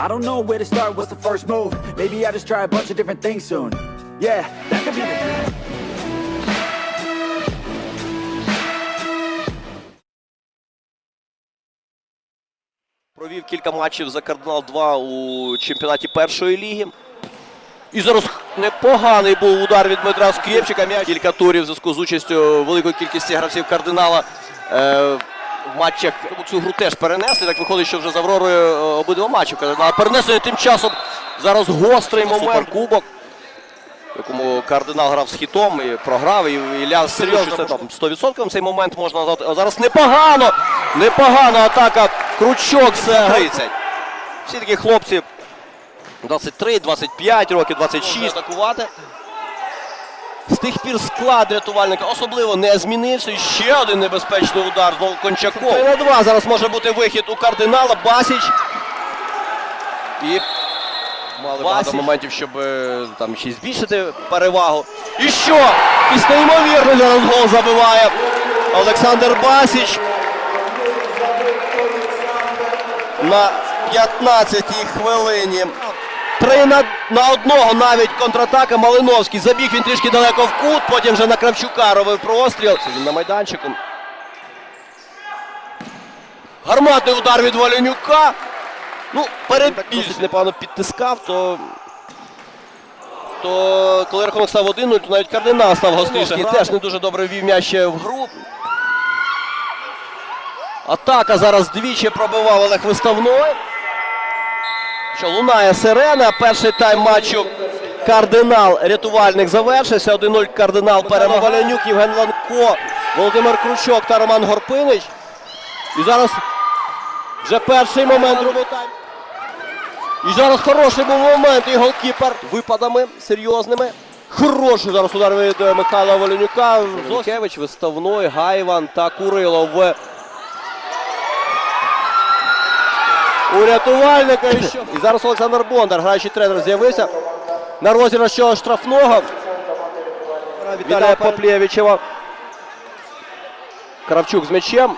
I don't know where to start, what's the first move? Maybe I just try a bunch of different things soon. Yeah, that could be the Провів кілька матчів за Кардинал 2 у чемпіонаті першої ліги. І зараз непоганий був удар від Дмитра Скрєпчика. М'яч кілька турів в зв'язку з участю великої кількості гравців кардинала. Матчах цю гру теж перенесли. Так виходить, що вже з Авророю е, обидва матчі кардинала перенесли. Тим часом зараз гострий момент. Суперкубок, в якому кардинал грав з хітом і програв. І Ілля серйозно це там 100% цей момент можна назвати. А зараз непогано! Непогана атака. Кручок з Грицень. Всі такі хлопці 23, 25 років, 26 атакувати. З тих пір склад рятувальника особливо не змінився. Ще один небезпечний удар. Знову Кончаков. 3 на 2 зараз може бути вихід у кардинала. Басіч. І мали багато моментів, щоб е, там ще збільшити перевагу. І що? Після неймовірний зараз гол забиває Олександр Басіч. На 15-й хвилині. Три на, на одного навіть контратака Малиновський. Забіг він трішки далеко в кут, потім вже на Кравчука робив простріл. Це він на майданчику. Гарматний удар від Валенюка. Ну, перебільш непогано підтискав, то. То коли рахунок став 1-0, то навіть кардинал став гостріший. Теж не дуже добре ввів м'яч ще в гру. Атака зараз двічі пробивав Олег Виставной. Що лунає сирена. Перший тайм матчу кардинал рятувальник завершився. 1-0 кардинал перемагає Валянюк, Євген Ланко, Володимир Кручок та Роман Горпинич. І зараз вже перший момент другого тайму. І зараз хороший був момент. І голкіпер випадами серйозними. Хороший зараз удар від е, Михайла Волянюка. Зокевич, Виставной, Гайван та Курилов в у рятувальника. І, що? і зараз Олександр Бондар, граючий тренер, з'явився на розіграш цього штрафного. Віталія Поплєвичева. Кравчук з м'ячем.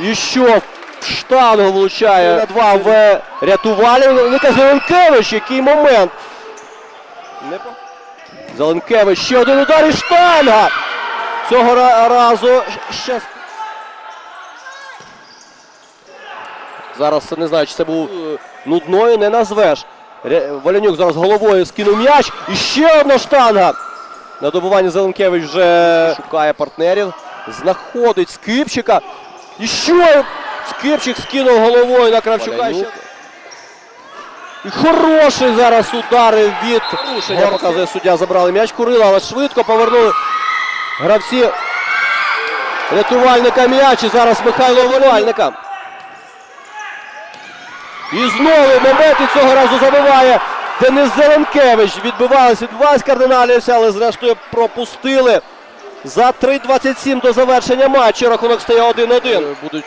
І що? В Штангу влучає на два в рятувальника. Зеленкевич, який момент. Зеленкевич, ще один удар і штанга. Цього разу ще Зараз не знаю, чи це був е, нудною, не назвеш. Валянюк зараз головою скинув м'яч. І ще одна штанга. На добуванні Зеленкевич вже шукає партнерів. Знаходить Скипчика. І що? Скипчик скинув головою на Кравчука. І хороший зараз удари від порушення. Показує суддя. Забрали м'яч Курила, але швидко повернули гравці рятувальника м'яч. І зараз Михайло Валювальника. І знову момент і цього разу забиває Денис Зеленкевич. Відбивалися від вас кардиналівся, але зрештою пропустили. За 3.27 до завершення матчу рахунок стає 1-1. Будуть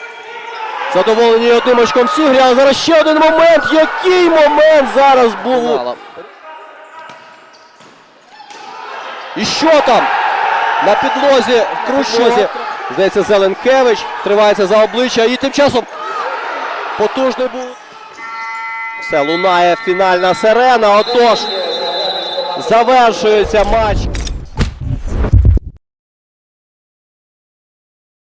задоволені одним очком всі грі, але зараз ще один момент. Який момент зараз був? І що там? На підлозі в Крущозі. Здається, Зеленкевич тривається за обличчя. І тим часом потужний був. Все, лунає фінальна сирена. Отож, завершується матч.